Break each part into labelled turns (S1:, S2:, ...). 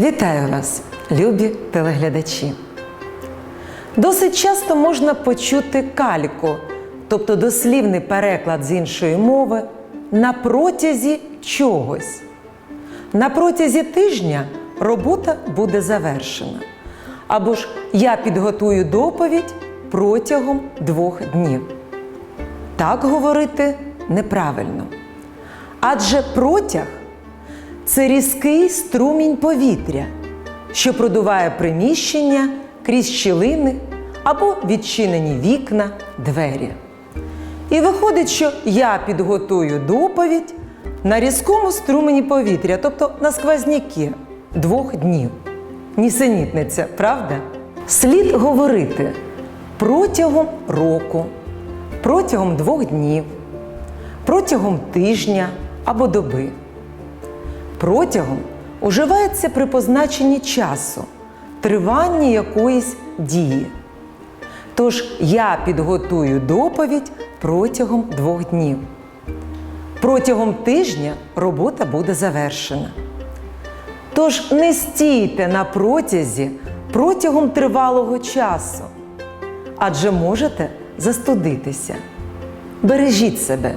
S1: Вітаю вас, любі телеглядачі! Досить часто можна почути кальку, тобто дослівний переклад з іншої мови, на протязі чогось. На протязі тижня робота буде завершена. Або ж я підготую доповідь протягом двох днів. Так говорити неправильно. Адже протяг це різкий струмінь повітря, що продуває приміщення крізь щілини або відчинені вікна, двері. І виходить, що я підготую доповідь на різкому струмені повітря, тобто на сквозняки двох днів. Нісенітниця, правда? Слід говорити протягом року, протягом двох днів, протягом тижня або доби. Протягом уживається при позначенні часу, тривання якоїсь дії. Тож я підготую доповідь протягом двох днів. Протягом тижня робота буде завершена. Тож не стійте на протязі протягом тривалого часу, адже можете застудитися. Бережіть себе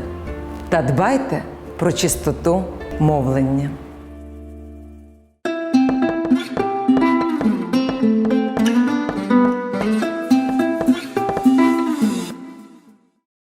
S1: та дбайте про чистоту мовлення.